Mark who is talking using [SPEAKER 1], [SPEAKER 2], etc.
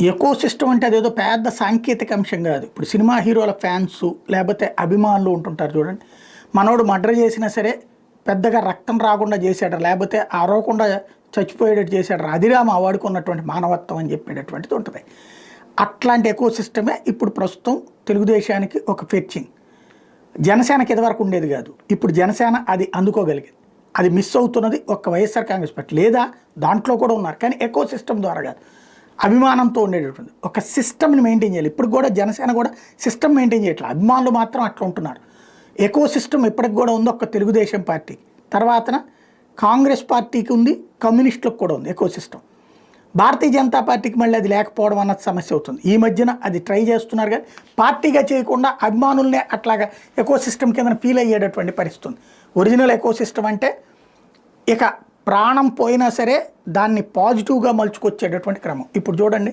[SPEAKER 1] Eco system అంటే అదేదో పెద్ద సాంకేతిక అంశం కాదు. ఇప్పుడు సినిమా హీరోల ఫ్యాన్స్ లేకపోతే అభిమానులు ఉంటుంటారు చూడండి. మనోడు మర్డర్ చేసినా సరే పెద్దగా రక్తం రాకుండా చేశాడు లేకపోతే అరవకుండా చచ్చిపోయేటట్టు చేశాడు అదిరా మా మానవత్వం అని చెప్పేటటువంటిది ఉంటుంది. అట్లాంటి ఎకో సిస్టమే ఇప్పుడు ప్రస్తుతం తెలుగుదేశానికి ఒక ఫెచ్చింగ్. జనసేనకి ఇదివరకు ఉండేది కాదు. ఇప్పుడు జనసేన అది అందుకోగలిగింది. అది మిస్ అవుతున్నది ఒక్క వైఎస్ఆర్ కాంగ్రెస్ పార్టీ లేదా దాంట్లో కూడా ఉన్నారు. కానీ ఎకో సిస్టమ్ ద్వారా కాదు. అభిమానంతో ఉండేటటువంటి ఒక సిస్టమ్ని మెయింటైన్ చేయాలి. ఇప్పుడు కూడా జనసేన కూడా సిస్టమ్ మెయింటైన్ చేయట్లేదు. అభిమానులు మాత్రం అట్లా ఉంటున్నారు. ఎకో సిస్టమ్ ఇప్పటికి కూడా ఉంది. ఒక తెలుగుదేశం పార్టీ. తర్వాతన కాంగ్రెస్ పార్టీకి ఉంది. కమ్యూనిస్టులకు కూడా ఉంది ఎకో సిస్టమ్. భారతీయ జనతా పార్టీకి మళ్ళీ అది లేకపోవడం అన్నది సమస్య అవుతుంది. ఈ మధ్యన అది ట్రై చేస్తున్నారు కానీ పార్టీగా చేయకుండా అభిమానుల్నే అట్లాగా ఎకో సిస్టమ్ కింద ఫీల్ అయ్యేటటువంటి పరిస్థితి ఉంది. ఒరిజినల్ ఎకో సిస్టమ్ అంటే ఇక ప్రాణం పోయినా సరే దాన్ని పాజిటివ్గా మలుచుకొచ్చేటటువంటి క్రమం. ఇప్పుడు చూడండి.